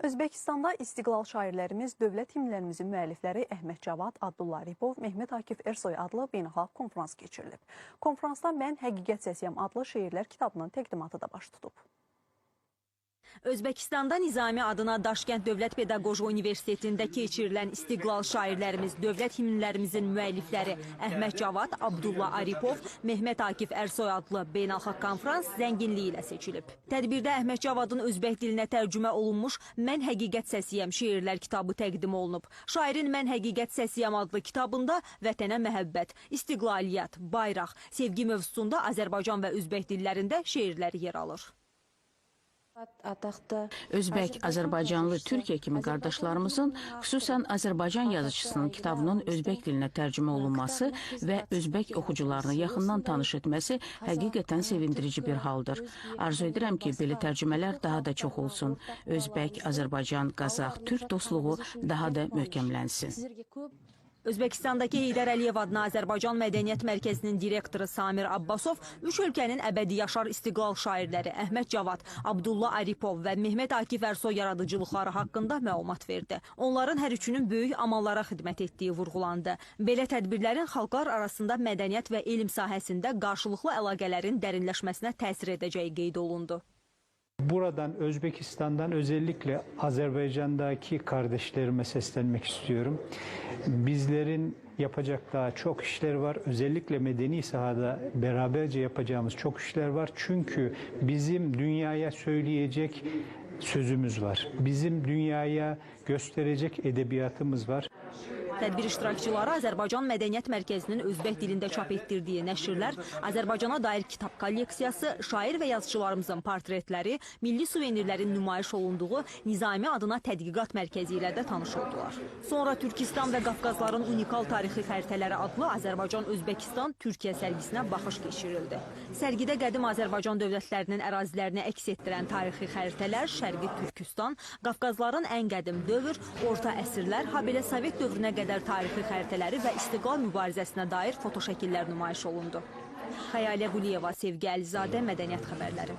Özbəkistanda istiqlal şairlərimiz, dövlət himnlərimizin müəllifləri Əhməd Cavad, Abdullah Aripov, Mehmet Akif Ersoy adlı beynəlxalq konfrans keçirilib. Konfransda Mən Həqiqət Səsiyəm adlı şeirlər kitabının təqdimatı da baş tutub. Özbəkistanda Nizami adına Daşkənd Dövlət Pedaqoji Universitetində keçirilən istiqlal şairlərimiz, dövlət himnlərimizin müəllifləri Əhməd Cavad, Abdullah Aripov, Mehmet Akif Ersoy adlı beynəlxalq konfrans zənginliyi ilə seçilib. Tədbirdə Əhməd Cavadın özbək dilinə tərcümə olunmuş Mən Həqiqət Səsiyəm şeirlər kitabı təqdim olunub. Şairin Mən Həqiqət Səsiyəm adlı kitabında vətənə məhəbbət, istiqlaliyyət, bayraq, sevgi mövzusunda Azərbaycan və özbək dillərində şeirlər yer alır. Özbək, Azərbaycanlı, Türkiyə kimi qardaşlarımızın, xüsusən Azərbaycan yazıçısının kitabının özbək dilinə tərcümə olunması və özbək oxucularını yaxından tanış etməsi həqiqətən sevindirici bir haldır. Arzu edirəm ki, belə tərcümələr daha da çox olsun. Özbək, Azərbaycan, Qazax, Türk dostluğu daha da möhkəmlənsin. Özbəkistandakı Heydər Əliyev adına Azərbaycan Mədəniyyət Mərkəzinin direktoru Samir Abbasov üç ölkənin əbədi yaşar istiqlal şairləri Əhməd Cavad, Abdullah Aripov və Mehmet Akif Ersoy yaradıcılıqları haqqında məlumat verdi. Onların hər üçünün böyük amallara xidmət etdiyi vurğulandı. Belə tədbirlərin xalqlar arasında mədəniyyət və elm sahəsində qarşılıqlı əlaqələrin dərinləşməsinə təsir edəcəyi qeyd olundu. Buradan Özbekistan'dan özellikle Azerbaycan'daki kardeşlerime seslenmek istiyorum. Bizlerin yapacak daha çok işler var. Özellikle medeni sahada beraberce yapacağımız çok işler var. Çünkü bizim dünyaya söyleyecek sözümüz var. Bizim dünyaya gösterecek edebiyatımız var. Tədbir iştirakçıları Azərbaycan Mədəniyyət Mərkəzinin özbək dilində çap etdirdiyi nəşrlər, Azərbaycana dair kitab kolleksiyası, şair və yazıçılarımızın portretləri, milli suvenirlərin nümayiş olunduğu Nizami adına tədqiqat mərkəzi ilə də tanış oldular. Sonra Türkistan və Qafqazların unikal tarixi xəritələri adlı Azərbaycan-Özbəkistan-Türkiyə sərgisinə baxış keçirildi. Sərgidə qədim Azərbaycan dövlətlərinin ərazilərini əks etdirən tarixi xəritələr, Şərqi Türkistan, Qafqazların ən qədim dövr, orta əsrlər, habelə Sovet dövrünə qədər tarixi xəritələri və istiqlal mübarizəsinə dair fotoşəkillər nümayiş olundu. Xəyalə Quliyeva, Sevgi Əlizadə, Mədəniyyət xəbərləri.